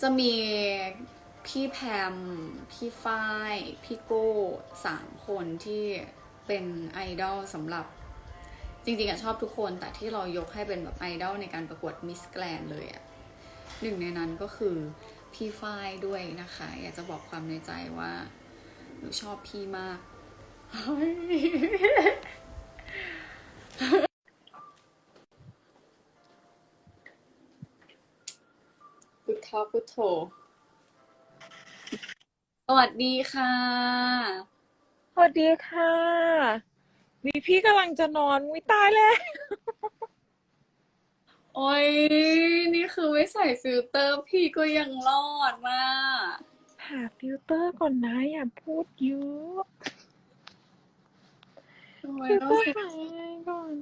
จะมีพี่แพม พี่ฝ้าย พี่โก้สามคนที่เป็นไอดอลสำหรับ จริงๆอะชอบทุกคนแต่ที่เรายกให้เป็นแบบไอดอลในการประกวดมิสแกรนเลยอะหนึ่งในนั้นก็คือพี่ฝ้ายด้วยนะคะ อยากจะบอกความในใจว่า หนูชอบพี่มาก พุทธพุทโธสวัสดีค่ะ สวัสดีค่ะวีพี่กำลังจะนอนวิตายแล้ว โอ้ยนี่คือไม่ใส่ฟิลเตอร์พี่ก็ยังรอดมากหาฟิลเตอร์ก่อนนะอย่าพูดเยอะทำไมฟิลต้องเตอร์ใส่หายังไงก่อน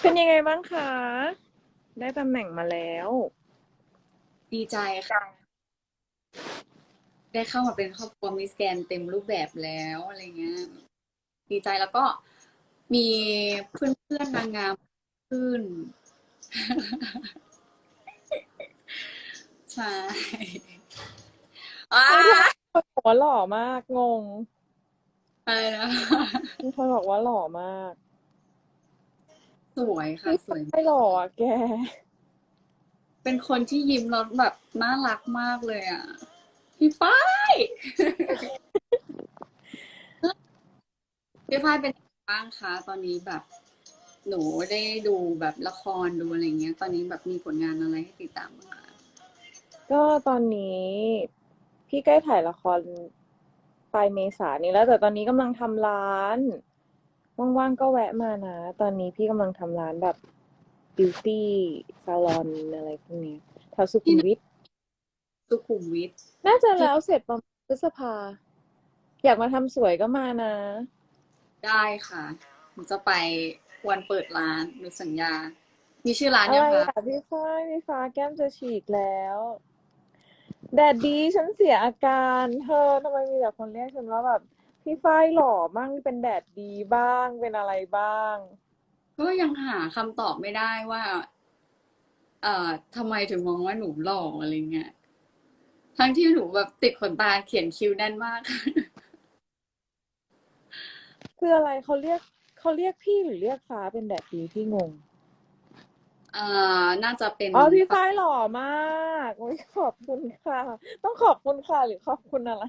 เป็นยังไงบ้างคะ ได้ตำแหน่งมาแล้ว ดีใจค่ะ ได้เข้ามาเป็นครอบครัวมิสแกรนด์เต็มรูปแบบแล้วอะไรเงี้ย ดีใจแล้วก็มีเพื่อนๆนางงามขึ้น ใช่อ้าบอกว่าหล่อมากงงอะไรนะมีคนบอกว่าหล่อมาก สวยค่ะพี่สวยไม่หล่ออะแก เป็นคนที่ยิ้มแล้วแบบน่ารักมากเลยอะ พี่ฝ้าย พี่ฝ้ายเป็นยังไงบ้างคะตอนนี้แบบ หนูได้ดูแบบละครดูอะไรเงี้ย ตอนนี้แบบมีผลงานอะไรให้ติดตามบ้างคะก็ตอนนี้พี่ใกล้ถ่ายละครปลายเมษานี้แล้วแต่ตอนนี้กำลังทำร้าน ว่างๆก็แวะมานะ ตอนนี้พี่กำลังทำร้านแบบ บิวตี้ซาลอนอะไรพวกเนี้ยแถวสุขุมวิทสุขุมวิทน่าจะแล้วเสร็จประมาณพฤษภา อยากมาทำสวยก็มานะ ได้ค่ะหนูจะไปวันเปิดร้านหนูสัญญา มีชื่อร้านอะไรยังคะอะพี่ฟ้าพี่ฟ้าแก้มจะฉีกแล้วแดดดีฉันเสียอาการเธอทำไมมีแต่คนเรียกฉันว่าแบบ พี่ฝ้ายหล่อมั่งเป็นแดดดีบ้างเป็นอะไรบ้าง ก็ยังหาคำตอบไม่ได้ว่า เอ่อทำไมถึงมองว่าหนูหล่ออะไรเงี้ยทั้งที่หนูแบบติดขนตาเขียนคิ้วแน่นมาก คืออะไรเขาเรียกเขาเรียกพี่หรือเรียกฟ้าเป็นแดดดีพี่งง เอ่อน่าจะเป็นอ๋อพี่ฝ้ายหล่อมากโอ้ยขอบคุณค่ะ ต้องขอบคุณค่ะหรือขอบคุณอะไร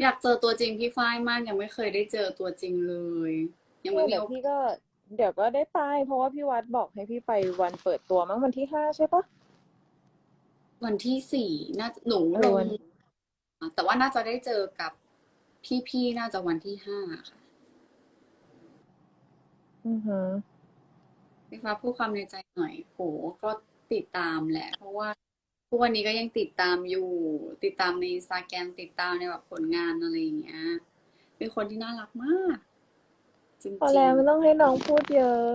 อยากเจอตัวจริงพี่ฝ้ายมากยังไม่เคยได้เจอตัวจริงเลย ยังไม่มีเดี๋ยวโอกาสพี่ก็ เดี๋ยวก็ได้ไปเพราะว่าพี่วัดบอกให้พี่ไปวันเปิดตัวมั้งวันที่ห้าใช่ปะ วันที่สี่น่าจะหนูเออลงวัน แต่ว่าน่าจะได้เจอกับพี่ๆน่าจะวันที่ห้าค่ะอือฮึพี่ฟ้าพูดความในใจหน่อยโหก็ติดตามแหละ เพราะว่า ทุกวันนี้ก็ยังติดตามอยู่ ติดตามในอินสตาแกรมติดตามในแบบผลงานอะไรอย่างเงี้ย เป็นคนที่น่ารักมาก จริงพอแล้วไม่ต้องให้น้องพูดเยอะ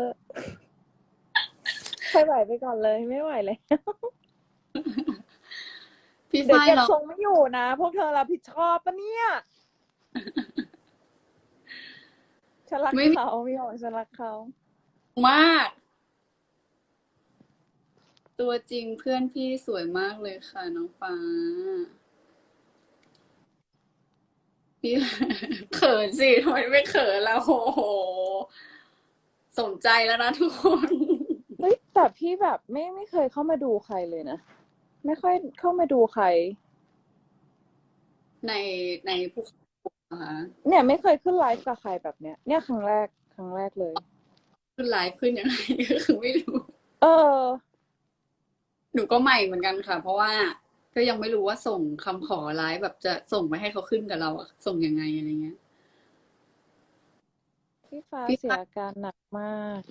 ค่อยไหวไปก่อนเลยไม่ไหวเลยๆพี่เดี๋ยวฝ้ายเก็บเราทรงไม่อยู่นะ พวกเธอรับผิดชอบปะเนี่ย ฉันรักเขาพี่บอกฉันรักเขา มาก ตัวจริงเพื่อนพี่สวยมากเลยค่ะ น้องฟ้า พี่ เขินสิทำไมไม่เขินล่ะโอ้โห สมใจแล้วนะทุกคน เฮ้ยแต่พี่แบบไม่ไม่เคยเข้ามาดูใครเลยนะ ไม่ค่อยเข้ามาดูใคร ในในภูเขานะคะเนี่ย ไม่เคยขึ้นไลฟ์กับใครแบบเนี้ย เนี่ยครั้งแรกครั้งแรกเลย ขึ้นไลฟ์ขึ้นยังไง ก็คือไม่รู้ เออ หนูก็ใหม่เหมือนกันค่ะ เพราะว่าก็ยังไม่รู้ว่าส่งคำขอไลฟ์แบบจะส่งไปให้เขาขึ้นกับเราอะส่งยังไงอะไรเงี้ย พี่ฟ้าพี่เสียฟ้าอาการหนักมาก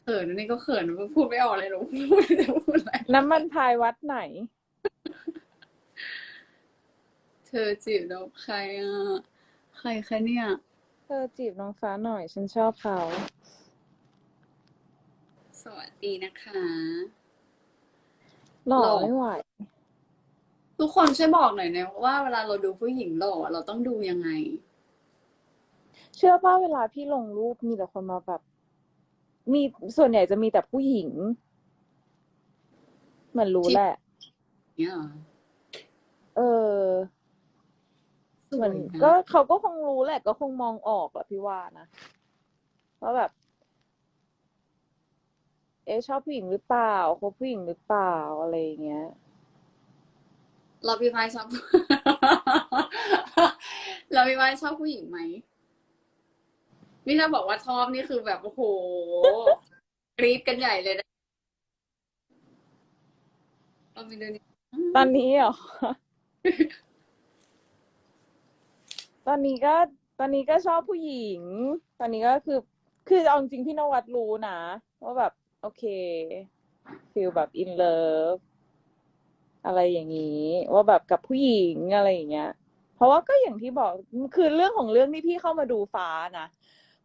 เขินอันนี่ก็เขินพูดไม่ออกเลยหนูพูดจะพูดอะไรน้ำมันพายวัดไหน เธอจีบเราใครอะใครคะเนี่ย เธอจีบน้องฟ้าหน่อย ฉันชอบเขา สวัสดีนะคะหล่อหล่อไม่ไหว ทุกคนช่วยบอกหน่อยนะว่าเวลาเราดูผู้หญิงหล่อเราต้องดูยังไง เชื่อป่ะเวลาพี่ลงรูปมีแต่คนมาแบบ มีส่วนใหญ่จะมีแต่ผู้หญิงเหมือนรู้แหละ เนี่ยเหรอเออสเหวมือยนนะก็เขาก็คงรู้แหละ ก็คงมองออกอะพี่ว่านะว่าแบบ เอ๊ะชอบผู้หญิงหรือเปล่าคบผู้หญิงหรือเปล่าอะไรอย่างเงี้ย เราพี่ไม้ชอบ เราพี่ไม้ชอบผู้หญิงไหมนี่ถ้าบอกว่าชอบนี่คือแบบโอ้โหกรี๊ดกันใหญ่เลยนะเราไปดูนี่ตอนนี้เหรอ ตอนนี้ก็ตอนนี้ก็ชอบผู้หญิง ตอนนี้ก็คือ คือเอาจริงๆพี่นวัดรู้นะว่าแบบ โอเคฟีลแบบอินเลิฟอะไรอย่างนี้ ว่าแบบกับผู้หญิงอะไรอย่างเงี้ย เพราะว่าก็อย่างที่บอกคือเรื่องของเรื่องที่พี่เข้ามาดูฟ้านะ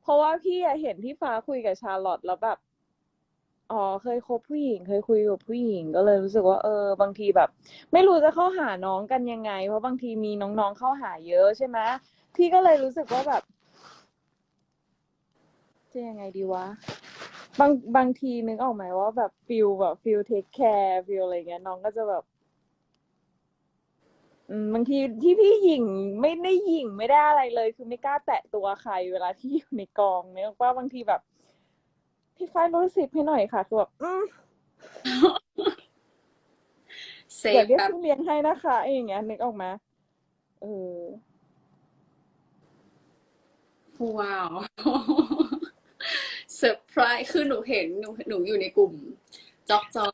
เพราะว่าพี่เห็นที่ฟ้าคุยกับชาร์ลอตแล้วแบบอ๋อเคยคบผู้หญิง เคยคุยกับผู้หญิง ก็เลยรู้สึกว่าเออ บางทีแบบ ไม่รู้จะเข้าหาน้องกันยังไง เพราะบางทีมีน้องๆเข้าหาเยอะใช่ไหมพี่ก็เลยรู้สึกว่าแบบจะยังไงดีวะ บางบางทีนึกออกไหมว่าแบบฟิลแบบฟิลเทคแคร์ฟิลอะไรเงี้ยน้องก็จะแบบอืมบางทีที่พี่หยิงไม่ได้หยิงไม่ได้อะไรเลย คือไม่กล้าแตะตัวใครเวลาที่อยู่ในกองเนี่ยว่าบางทีแบบ พี่ฝ้ายรู้สิบให้หน่อยค่ะคือแบบอืมเซเดี๋ยฟวเรียกแบบพี่เลี้ยงให้นะคะไอ้อย่างเงี้ยนึกออกไหมเออว้าว เซอร์ไพรส์คือหนูเห็นหนูหนูอยู่ในกลุ่มจอกจอก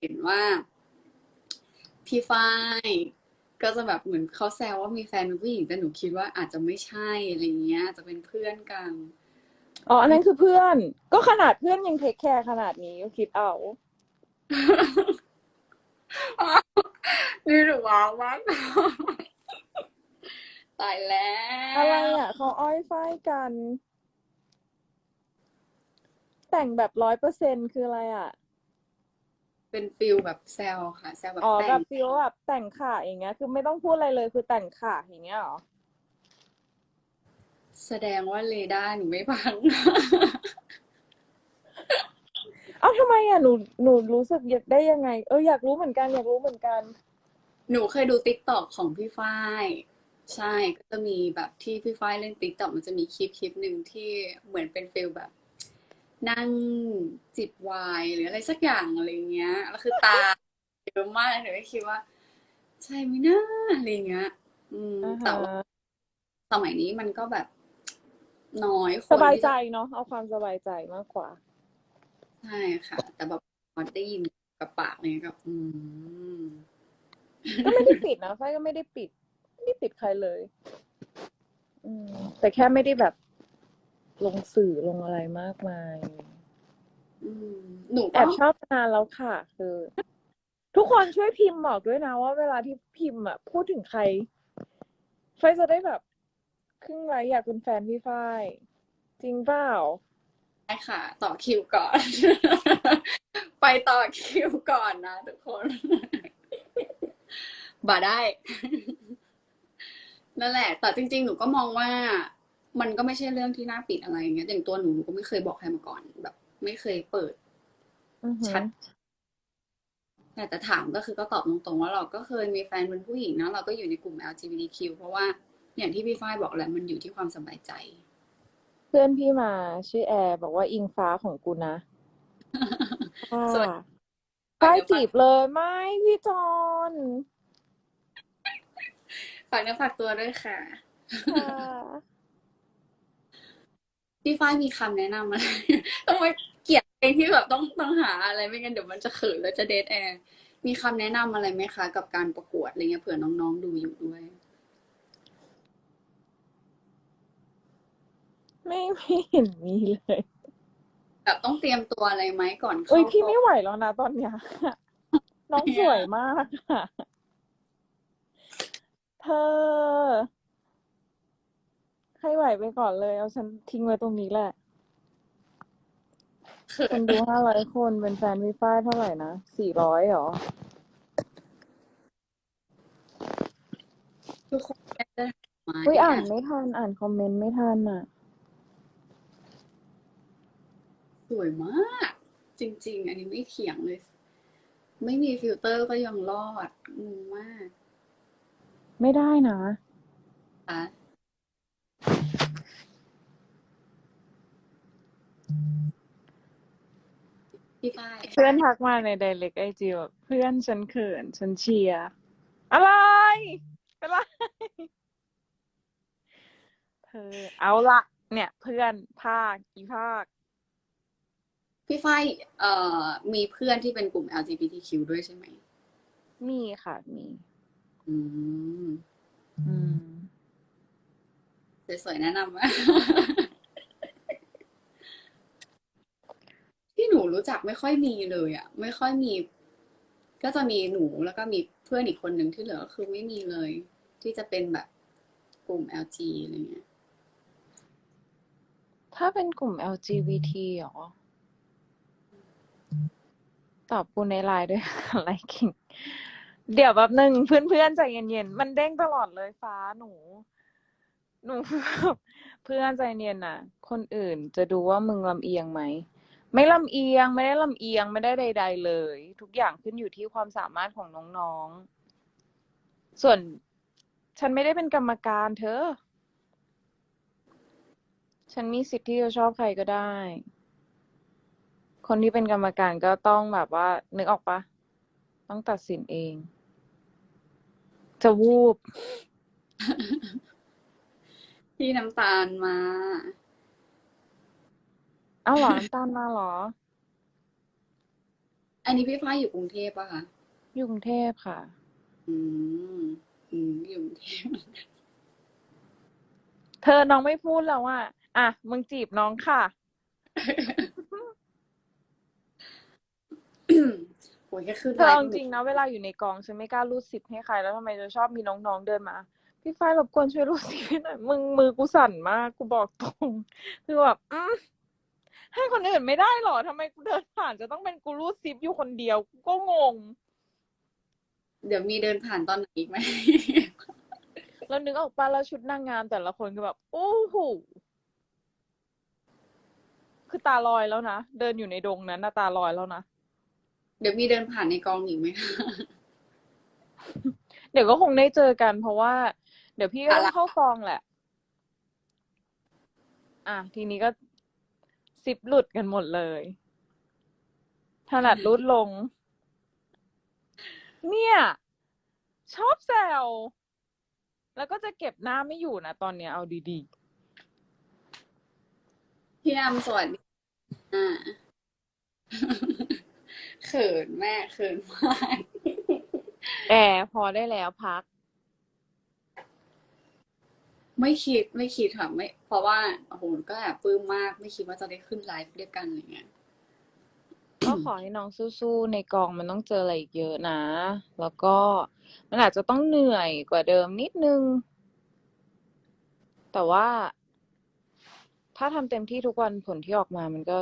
เห็นว่า พี่ฝ้ายก็จะแบบเหมือนเขาแซวว่ามีแฟนเป็นผู้หญิงแต่หนูคิดว่าอาจจะไม่ใช่อะไรเงี้ย จะเป็นเพื่อนกันอ๋ออันนั้นคือเพื่อน ก็ขนาดเพื่อนยังเทคแคร์ขนาดนี้ก็คิดเอานี่หนูว้าวมากตายแล้วอะไรอะเขาอ้อยฝ้ายกัน แต่งแบบร้อยเปอร์เซ็นคืออะไรอะ เป็นฟิลแบบแซวค่ะแซวแบบอ๋อแต่แบงบฟิลแบบแต่งขาอย่างเงี้ย คือไม่ต้องพูดอะไรเลยคือแต่งขาอย่างเงี้ยเหรอ แสดงว่าเรดาร์หนูไม่พัง เอ้าทำไมอะหนูหนูรู้สึกอยากได้ยังไง เอออยากรู้เหมือนกันอยากรู้เหมือนกัน หนูเคยดูติ๊กต็อกของพี่ฝ้าย ใช่ก็จะมีแบบที่พี่ฝ้ายเล่นติ๊กต็อกมันจะมีคลิปคลิปหนึ่งที่เหมือนเป็นฟิลแบบ นั่งจิบไวน์หรืออะไรสักอย่างอะไรเงี้ย แล้วคือตาเยอะมากหนูก็คิดว่า ใช่ไหมนะอะไรเงี้ย อืมอ่าแต่ว่าฮะสมัยนี้มันก็แบบน้อยคสนบายที่ใจจะเนาะเอาความสบายใจมากกว่า ใช่ค่ะ แต่แบบพอได้ยินกับปากเนี่ยก็ อืม ก็ไม่ได้ปิดนะฝ้ายก็ไม่ได้ปิด ไม่ได้ปิดใครเลย อืมแต่แค่ไม่ได้แบบ ลงสื่อลงอะไรมากมาย อืมหนูแอก็บชอบนานแล้วค่ะ คือ ทุกคนช่วยพิมพ์บอกด้วยนะว่าเวลาที่พิมพ์อะ พูดถึงใครไฟจะได้แบบครึ่งไลค์อยากเป็นแฟนพี่ฝ้ายจริงเปล่า ได้ค่ะ ต่อคิวก่อน ไปต่อคิวก่อนนะทุกคน บ่าได้ นั่นแหละ แต่จริง ๆ หนูก็มองว่า มันก็ไม่ใช่เรื่องที่น่าปิดอะไรอย่างเงี้ยอย่างตัวหนูหนูก็ไม่เคยบอกใครมาก่อนแบบ ไม่เคยเปิดอือหือชัดแต่แต่ถามก็คือก็ตอบตรงๆว่าเราก็เคยมีแฟนเป็นผู้หญิงนะเราก็อยู่ในกลุ่ม LGBTQ เพราะว่าอย่างที่พี่ฝ้ายบอกแหละมันอยู่ที่ความสบายใจ เพื่อนพี่มาชื่อแอร์บอกว่าอิงฟ้าของกูนะค่ะสวัสดี ฝ้ายจีบเลยไม่พี่จอนฝากเนื้อฝากตัวด้วยค่ะ ค่ะ พี่ฝ้ายมีคำแนะนำอะไรต้องมาเกลียดเองที่แบบต้องต้องหาอะไรไม่งั้นเดี๋ยวมันจะเขินแล้วจะเดทแอร์มีคำแนะนำอะไรไหมคะ กับการประกวดอะไรเงี้ยเผื่อน้องๆดูอยู่ด้วย ไม่ไม่เห็นมีเลยแบบต้องเตรียมตัวอะไรไหมก่อนเอ้ยเข้าพี่กองไม่ไหวแล้วนะตอนเนี้ยน้องสวยมากอะเธอ ให้ไหวไปก่อนเลย เอาฉันทิ้งไว้ตรงนี้แหละเขิคนนดูห้าร้อยคนเป็นแฟนวิฟ้ายเท่าไหร่นะสี่ร้อยหรอ ทุกคนไม่ได้มาอุ้ยอ่านไม่ทัน อ่านคอมเมนต์ไม่ทันอะ สวยมาก จริง ๆ อันนี้ไม่เถียงเลย ไม่มีฟิลเตอร์ก็ยังรอดงงมาก ไม่ได้นะค่ะ พี่ฝ้ายเพื่อนทักมาใน direct ไอจีแบบเพื่อนฉันเขินฉันเชียร์อะไรเป็นไรเธอเอาละเนี่ย เพื่อนภาคอีภาค พี่ฝ้ายเอ่อมีเพื่อนที่เป็นกลุ่ม LGBTQ ด้วยใช่ไหมมีค่ะมี อืมอืม สวยๆแนะนำที่หนู รู้จักไม่ค่อยมีเลยอะไม่ค่อยมี ก็จะมีหนูแล้วก็มีเพื่อนอีกคนหนึ่งที่เหลือก็คือไม่มีเลย ที่จะเป็นแบบกลุ่ม LG อะไรเงี้ยถ้าเป็นกลุ่ม LGBT เหรอ ตอบกูในไลน์ด้วย อะไรกิ่งเดี๋ยวแป๊บหนึ่งเพื่อนๆใจเย็นๆ มันเด้งตลอดเลยฟ้าหนู หนู เพื่อนใจเย็นน่ะ คนอื่นจะดูว่ามึงลำเอียงไหม ไม่ลำเอียง ไม่ได้ลำเอียงไม่ได้ใด ๆ เลย ทุกอย่างขึ้นอยู่ที่ความสามารถของน้องๆ ส่วนฉันไม่ได้เป็นกรรมการเธอ ฉันมีสิทธิ์ที่จะชอบใครก็ได้ คนที่เป็นกรรมการก็ต้องแบบว่า นึกออกปะต้องตัดสินเอง จะวูบพี่น้ำตาลมา เอ้าเหรอน้ำตาลมาเหรอ อันนี้พี่ฝ้ายอยู่กรุงเทพปะคะอยู่กรุงเทพค่ะ อืม อืมอยู่กรุงเทพเธอน้องไม่พูดแล้วว่าอะมึงจีบน้องค่ะ โอ้ยแค่ขึ้นเธอไลเอาฟ์จริงๆนะเวลาอยู่ในกองฉันไม่กล้ารูดซิปให้ใคร แล้วทำไมจะชอบมีน้องๆเดินมา พี่ฝ้ายรบกวนช่วยรูดซิปให้หน่อยมึงมือกูสั่นมาก กูบอกตรง คือแบบอืม ให้คนอื่นไม่ได้หรอทำไมกูเดินผ่านจะต้องเป็นกูรูดซิปอยู่คนเดียวกูก็งง เดี๋ยวมีเดินผ่านตอนไหนอีกไหม แล้วนึกออกปะแล้วชุดนางงามแต่ละคนก็แบบโอ้โหคือตาลอยแล้วนะ เดินอยู่ในดงนั้นนะตาลอยแล้วนะ เดี๋ยวมีเดินผ่านในกองอีกไหมคะ เดี๋ยวก็คงได้เจอกัน เพราะว่า เดี๋ยวพี่ก็ต้องอะไรเข้ากองแหละ อะทีนี้ก็ ซิปหลุดกันหมดเลยถนัดรูดลง เนี่ย ชอบแซวแล้วก็จะเก็บหน้าไม่อยู่นะตอนเนี้ยเอาดีพี่นำสวัสดีอ่าเขินแม่เขินมากๆแอร์พอได้แล้วพัก ไม่คิดไม่คิดค่ะไม่ เพราะว่าโอ้โหก็แอบปลื้มมาก ไม่คิดว่าจะได้ขึ้นไลฟ์ด้วยกันอะไรเงี้ยก็ขอให้น้องสู้ๆในกองมันต้องเจออะไรอีกเยอะนะ แล้วก็มันอาจจะต้องเหนื่อยกว่าเดิมนิดนึง แต่ว่า ถ้าทำเต็มที่ทุกวันผลที่ออกมามันก็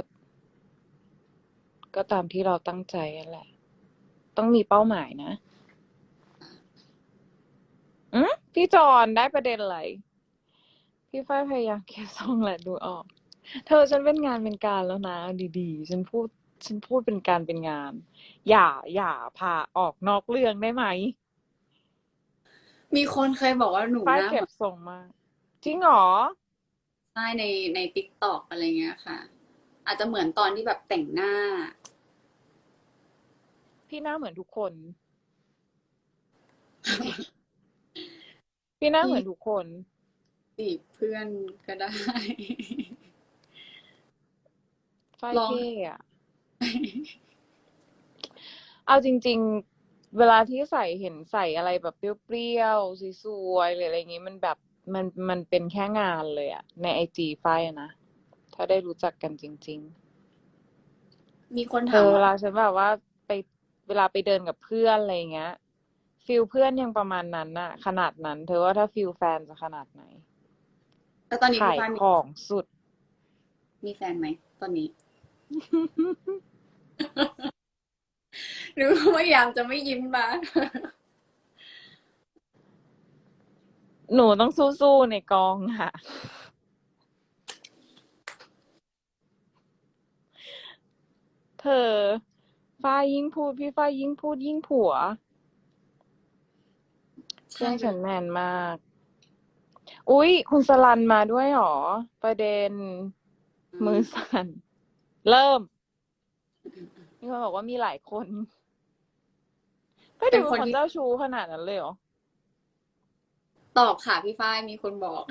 ก็ตามที่เราตั้งใจนั่นแหละ ต้องมีเป้าหมายนะอืมพี่จอนได้ประเด็นอะไร พี่ฝ้ายพยายามเก็บทรงแหละดูออก เธอฉันเป็นงานเป็นการแล้วนะเอาดีๆ ฉันพูดฉันพูดเป็นการเป็นงาน อย่าอย่าพาออกนอกเรื่องได้ไหมมีคนเคยบอกว่าหนูฝ้ายหน้าเก็บทรงมากจริงเหรอ ใช่ในในติ๊กต็อกอะไรเงี้ยค่ะ อาจจะเหมือนตอนที่แบบแต่งหน้า พี่หน้าเหมือนทุกคน พี่หน้าเหมือนทุกคน จีบเพื่อนก็ได้ ฝ้ายลอง เท่อะเอาจริง ๆ เวลาที่ใส่เห็นใส่อะไรแบบเปรี้ยวๆสวยๆหรืออะไรอย่างงี้ มันแบบมันมันเป็นแค่งานเลยอะในไอจีฝ้ายอะนะ ถ้าได้รู้จักกันจริงมีคนๆเธถามอเวว่าลาฉันแบบว่าไปเวลาไปเดินกับเพื่อนอะไรอย่างเงี้ยฟิลเพื่อนยังประมาณนั้นน่ะ ขนาดนั้น เธอว่าถ้าฟิลแฟนจะขนาดไหน แล้วตอนนี้ขาพี่ยฟ้ามีของสุด มีแฟนไหมตอนนี้ หรือว่าพยายามจะไม่ยิ้มมาหนูต้องสู้ๆในกองค่ะ เธอ ฝ้ายยิ่งพูด พี่ฝ้ายยิ่งพูดยิ่งผัวเครื่องฉันแมนมาก อุ๊ยคุณสลันมาด้วยเหรอ ประเด็นมือสั่น เริ่มมีคนบอกว่ามีหลายคนก็ดูเป็นคนเจ้าชู้ขนาดนั้นเลยเหรอ ตอบค่ะพี่ฝ้ายมีคนบอก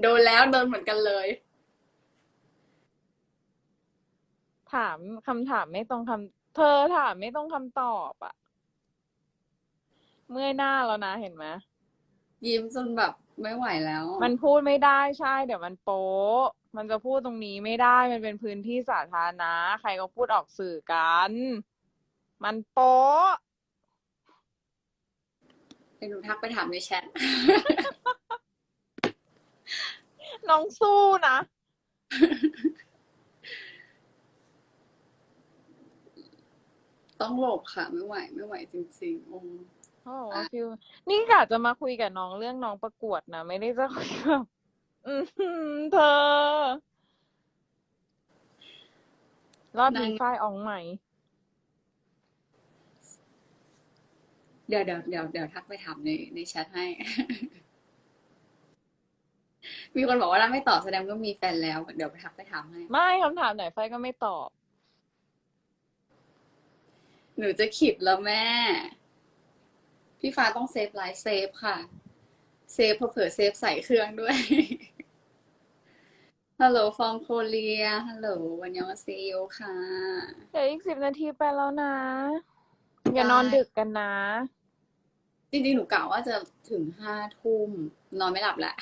โดนแล้วโดนเหมือนกันเลย ถามคำถามไม่ตรงคำเธอถามไม่ตรงคำตอบอะ เมื่อยหน้าแล้วนะเห็นไหมยิ้มจนแบบไม่ไหวแล้ว มันพูดไม่ได้ใช่ เดี๋ยวมันโป๊ะ มันจะพูดตรงนี้ไม่ได้ มันเป็นพื้นที่สาธารณะ ใครก็พูดออกสื่อกัน มันโป๊ะเดี๋ยวหนูทักไปถามในแชท น้องสู้นะ ต้องหลบค่ะ ไม่ไหว ไม่ไหวจริงๆโอ้ เขาบอกว่าฟิวนี่กะจะมาคุยกับน้องเรื่องน้องประกวดนะไม่ได้จะคุยแบบอือหือเธอ รอบนี้ฝ้ายอองไหมเดี๋ยวเดี๋ยวเดี๋ยวเดี๋ยวทักไปถามในในแชทให้ มีคนบอกว่าถ้าไม่ตอบแสดงว่ามีแฟนแล้ว เดี๋ยวไปทักไปถามให้ ไม่คำถามไหนฝ้ายก็ไม่ตอบ หนูจะขิดแล้วแม่ พี่ฟ้าต้องเซฟไลฟ์เซฟค่ะ เซฟเผื่อๆเซฟใส่เครื่องด้วย ฮัลโหลฟองโคเรีย ฮัลโหลวันยองเซโยค่ะ เดี๋ยวอีกสิบนาทีไปแล้วนะ อย่านอนดึกกันนะ จริงๆ หนูกะว่าจะถึงห้าทุ่ม นอนไม่หลับแหละ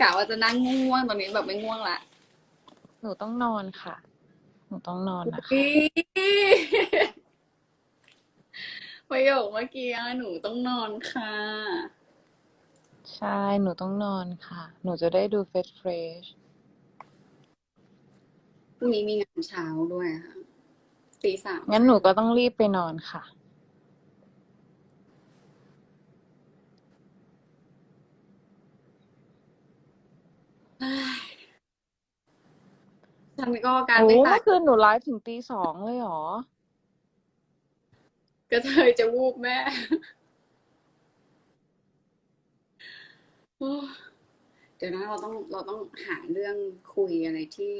กะว่าจะนั่งง่วงๆตอนนี้แบบไม่ง่วงละ หนูต้องนอนค่ะ หนูต้องนอนนะคะอี ประโยคเมื่อกี้อะหนูต้องนอนค่ะ ใช่หนูต้องนอนค่ะ หนูจะได้ดูเฟสเฟรชพรุ่งนี้มีงานเช้าด้วยค่ะตีสามงั้นหนูก็ต้องรีบไปนอนค่ะ ฉันก็การโอ้ไม่เมื่ตายอคืนหนูไลฟ์ถึงตีสองเลยเหรอ ก็เธอจะวูบแม่โอ้เดี๋ยวนะเราต้องเราต้องหาเรื่องคุยอะไรที่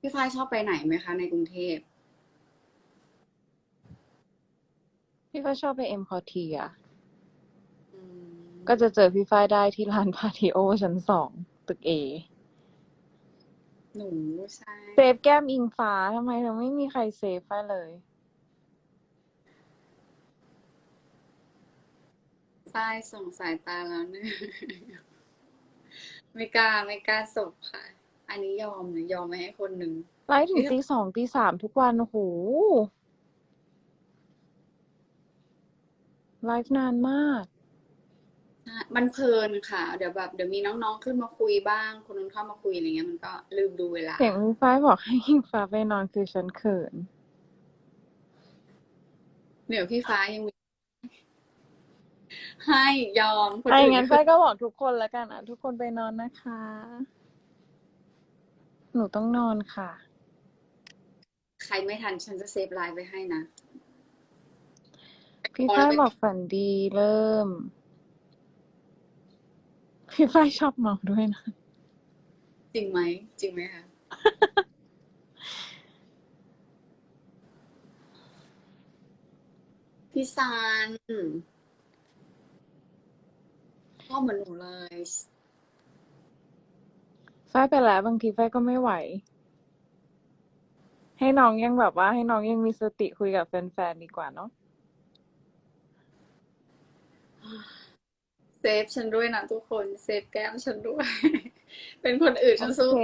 พี่ฝ้ายชอบไปไหนไหมคะ ในกรุงเทพ พี่ฝ้ายชอบไปเอ็มคอทีอะอืมก็จะเจอพี่ฝ้ายได้ที่ร้านพาทิโอชั้นสองตึกเอ หนูใช่เซฟแก้มอิงฟ้าทำไมถึงไม่มีใครเซฟฝ้ายเลยฝ้ายส่งสายตาแล้วเนี่ยไม่กล้าไม่กล้าสบค่ะ อันนี้ยอมนะยอมไม่ให้คนหนึ่งไลฟ์ถึงตีสองตีสามทุกวันโอ้โหไลฟ์นานมากใช่ มันเพลินค่ะ เดี๋ยวแบบเดี๋ยวมีน้องๆขึ้นมาคุยบ้าง คนนู้นเข้ามาคุยอะไรเงี้ยมันก็ลืมดูเวลา เสียงพี่ฝ้ายบอกให้อิงฟ้าไปนอนคือฉันเขิน เดี๋ยวพี่ฟ้ายังมีให้ยอมคนไอ้อื่นงั้นฝ้ายก็บอกทุกคนแล้วกันอะ ทุกคนไปนอนนะคะ หนูต้องนอนค่ะ ใครไม่ทันฉันจะเซฟไลน์ไว้ให้นะ พี่ฝ้ายบอกฝันดีเริ่ม พี่ฝ้ายชอบเมาด้วยนะ จริงไหม จริงไหมคะ พี่ซานชอบเหมือนหนูเลยฝ้ายไปแล้วบางทีฝ้ายก็ไม่ไหว ให้น้องยังแบบว่า ให้น้องยังมีสติคุยกับแฟนๆดีกว่าเนาะเซ ฟฉันด้วยนะทุกคน เซฟแก้มฉันด้วย เป็นคนอื่นฉันโอสู้เค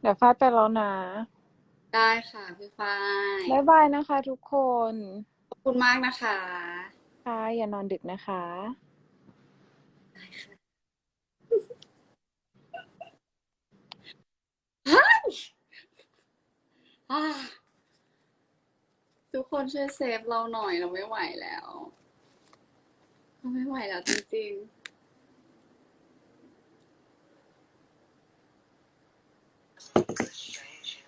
เดี๋ยวฝ้ายไปแล้วนะได้ค่ะพี่ฝ้ายบ๊ายบายนะคะทุกคน ขอบคุณมากนะคะ ค่ะ อย่านอนดึกนะคะ ได้ค่ะอ่าทุกคนช่วยเซฟเราหน่อยเราไม่ไหวแล้ว ไม่ไหวแล้วจริงๆ